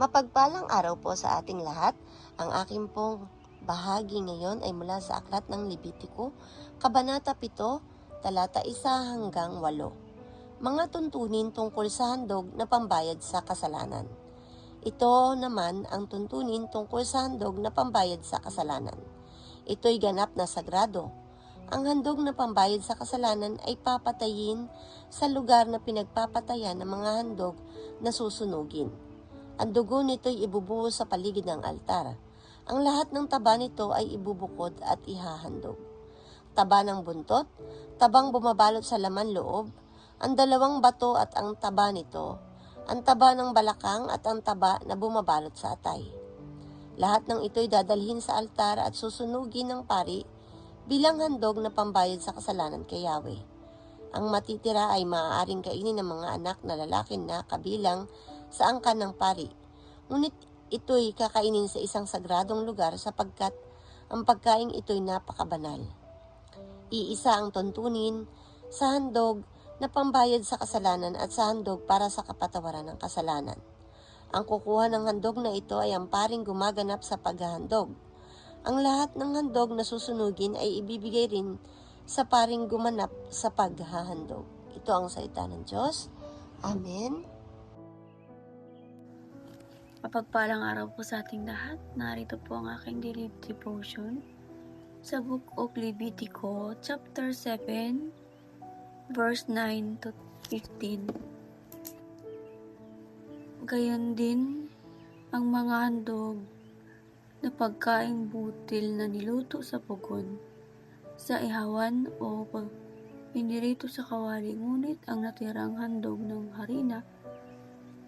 Mapagpalang araw po sa ating lahat. Ang aking pong bahagi ngayon ay mula sa aklat ng Levitiko, Kabanata 7, talata 1 hanggang 8. Mga tuntunin tungkol sa handog na pambayad sa kasalanan. Ito naman ang tuntunin tungkol sa handog na pambayad sa kasalanan. Ito'y ganap na sagrado. Ang handog na pambayad sa kasalanan ay papatayin sa lugar na pinagpapatayan ng mga handog na susunugin. Ang dugo nito'y ibubuhos sa paligid ng altar. Ang lahat ng taba nito ay ibubukod at ihahandog. Taba ng buntot, tabang bumabalot sa laman loob, ang dalawang bato at ang taba nito, ang taba ng balakang at ang taba na bumabalot sa atay. Lahat ng ito'y dadalhin sa altar at susunugin ng pari bilang handog na pambayad sa kasalanan kay Yahweh. Ang matitira ay maaaring kainin ng mga anak na lalaki na kabilang sa angkan ng pari. Ngunit ito'y kakainin sa isang sagradong lugar sapagkat ang pagkain ito'y napakabanal. Iisa ang tuntunin sa handog na pambayad sa kasalanan at sa handog para sa kapatawaran ng kasalanan. Ang kukuha ng handog na ito ay ang paring gumaganap sa paghahandog. Ang lahat ng handog na susunugin ay ibibigay rin sa paring gumanap sa paghahandog. Ito ang salita ng Diyos. Amen. Mapagpalang araw po sa ating lahat. Narito po ang aking daily devotion sa Book of Levitico, chapter 7, verse 9 to 15. Gayon din ang mga handog na pagkain butil na niluto sa pugon, sa ihawan o pinirito sa kawali, ngunit ang natirang handog ng harina,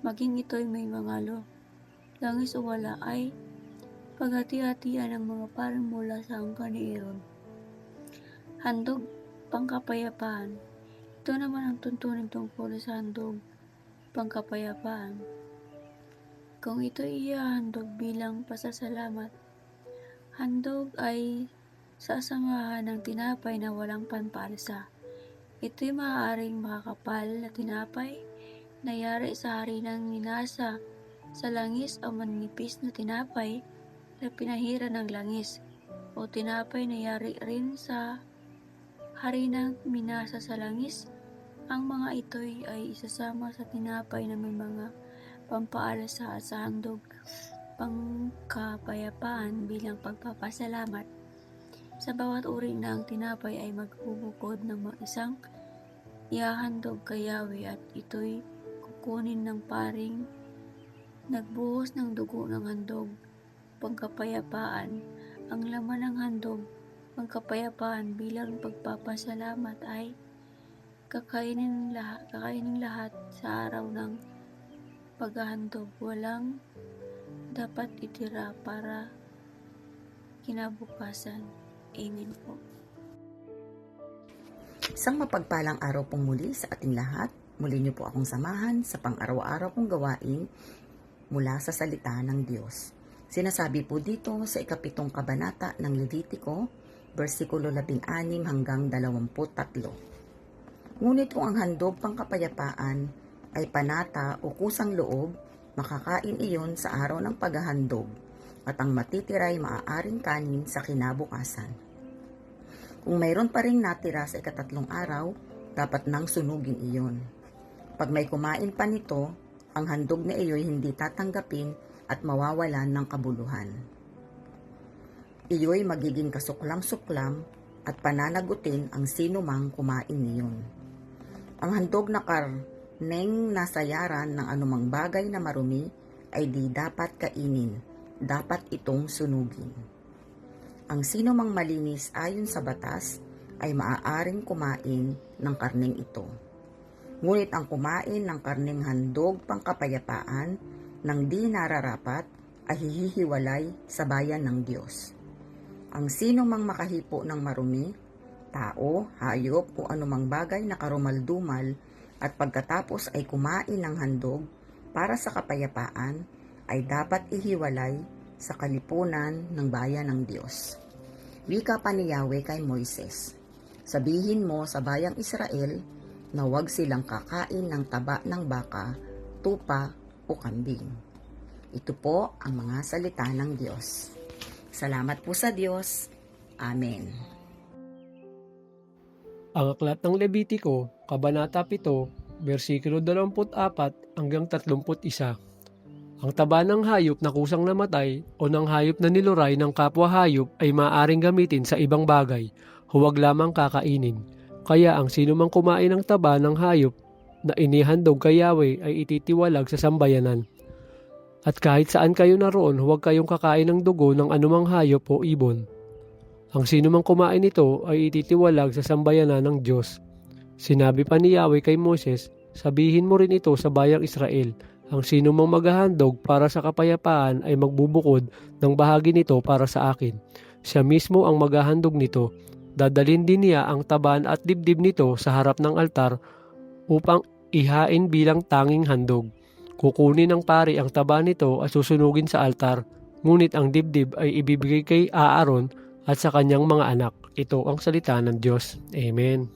maging ito'y may mga lo langis o wala ay paghati-hatian ng mga parang mula sa angka ni Aaron. Handog, pangkapayapaan. Ito naman ang tuntunin tungkol sa handog, pangkapayapaan. Kung ito ihahandog bilang pasasalamat, handog ay sasamahan ng tinapay na walang panpalsa. Ito'y maaaring makakapal na tinapay na yari sa harinang minasa sa langis o manipis na tinapay na pinahira ng langis o tinapay na yari rin sa harinang minasa sa langis. Ang mga ito'y ay isasama sa tinapay na may mga pampaalasa at sa handog pangkapayapaan bilang pagpapasalamat. Sa bawat uri ng tinapay ay magbubukod ng isang ihahandog kay Yahweh at ito'y kukunin ng paring Nagbuhos ng dugo ng handog, pagkapayapaan. Ang laman ng handog, pagkapayapaan bilang pagpapasalamat ay kakainin lahat, kakainin lahat sa araw ng paghahandog. Walang dapat itira para kinabukasan. Amen po. Isang mapagpalang araw pong muli sa ating lahat. Muli niyo po akong samahan sa pang-araw-araw kong gawain mula sa salita ng Diyos. Sinasabi po dito sa ikapitong kabanata ng Levitico, versikulo 16 hanggang 23. Ngunit kung ang handog pang kapayapaan ay panata o kusang loob, makakain iyon sa araw ng paghahandog at ang matitiray maaaring kanin sa kinabukasan. Kung mayroon pa rin natira sa ikatatlong araw, dapat nang sunugin iyon. Pag may kumain pa nito, ang handog na iyo'y hindi tatanggapin at mawawalan ng kabuluhan. Iyo'y magiging kasuklam-suklam at pananagutin ang sino mang kumain niyon. Ang handog na karneng nasayaran ng anumang bagay na marumi ay di dapat kainin, dapat itong sunugin. Ang sino mang malinis ayon sa batas ay maaaring kumain ng karneng ito. Ngunit ang kumain ng karneng handog pangkapayapaan ng di nararapat ay hihiwalay sa bayan ng Diyos. Ang sino mang makahipo ng marumi, tao, hayop o anumang bagay na karumaldumal at pagkatapos ay kumain ng handog para sa kapayapaan ay dapat ihiwalay sa kalipunan ng bayan ng Diyos. Wika pa ni Yahweh kay Moises. Sabihin mo sa bayang Israel na huwag silang kakain ng taba ng baka, tupa o kambing. Ito po ang mga salita ng Diyos. Salamat po sa Diyos. Amen. Ang aklat ng Levitiko, Kabanata 7, versikulo 24 hanggang 31. Ang taba ng hayop na kusang namatay o ng hayop na niluray ng kapwa hayop ay maaaring gamitin sa ibang bagay, huwag lamang kakainin. Kaya ang sino mang kumain ng taba ng hayop na inihandog kay Yahweh ay ititiwalag sa sambayanan. At kahit saan kayo naroon, huwag kayong kakain ng dugo ng anumang hayop o ibon. Ang sino mang kumain nito ay ititiwalag sa sambayanan ng Diyos. Sinabi pa ni Yahweh kay Moses, sabihin mo rin ito sa bayang Israel, ang sino mang maghahandog para sa kapayapaan ay magbubukod ng bahagi nito para sa akin. Siya mismo ang maghahandog nito. Dadalin din niya ang taban at dibdib nito sa harap ng altar upang ihain bilang tanging handog. Kukunin ng pari ang taba nito at susunugin sa altar, ngunit ang dibdib ay ibibigay kay Aaron at sa kanyang mga anak. Ito ang salita ng Diyos. Amen.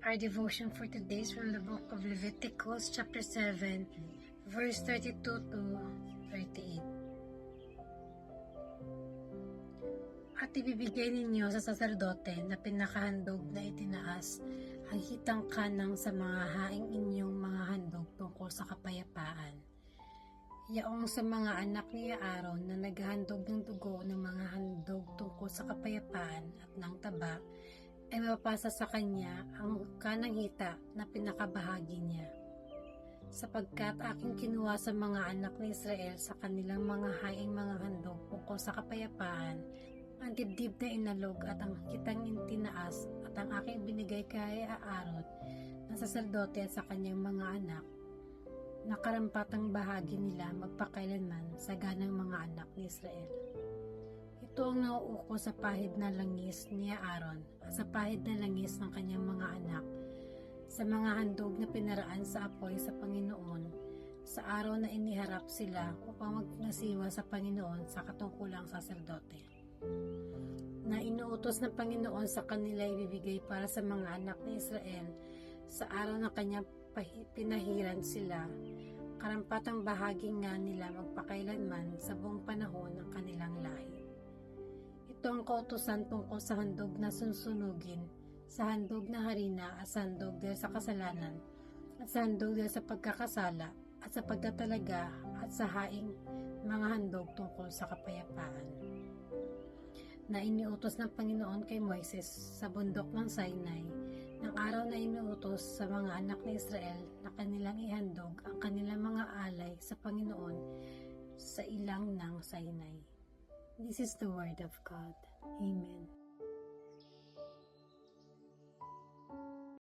Our devotion for today is from the book of Leviticus, chapter 7, verse 32 to 38. At ibibigay ninyo sa saserdote na pinakahandog na itinaas ang hitang kanang sa mga haing inyong mga handog tungkol sa kapayapaan. Yaong sa mga anak ni Aaron na naghahandog ng dugo ng mga handog tungkol sa kapayapaan at ng taba, ay mapapasa sa kanya ang kanang hita na pinakabahagi niya. Sapagkat aking kinuha sa mga anak ni Israel sa kanilang mga haing mga handog tungkol sa kapayapaan, ang dibdib na inalog at ang kitang intinaas at ang aking binigay kay Aaron na saserdote sa kanyang mga anak, na karampatang bahagi nila magpakailanman sa ganang mga anak ni Israel. Ito ang nauuko sa pahid na langis ni Aaron at sa pahid na langis ng kanyang mga anak sa mga handog na pinaraan sa apoy sa Panginoon sa araw na iniharap sila upang magnasiwa sa Panginoon sa katungkulang saserdote. Na inuutos ng Panginoon sa kanila ibibigay para sa mga anak ni Israel sa araw na kanyang pinahiran sila karampatang bahagi nga nila magpakailanman sa buong panahon ng kanilang lahi. Ito ang kautusan tungkol sa handog na sunsunugin, sa handog na harina at sa handog dahil sa kasalanan, at sa handog dahil sa pagkakasala, at sa pagtatalaga, at sa haing mga handog tungkol sa kapayapaan. Na iniutos ng Panginoon kay Moises sa bundok ng Sinai, ng araw na inuutos sa mga anak ni Israel na kanilang ihandog ang kanilang mga alay sa Panginoon sa ilang ng Sinai. This is the word of God. Amen.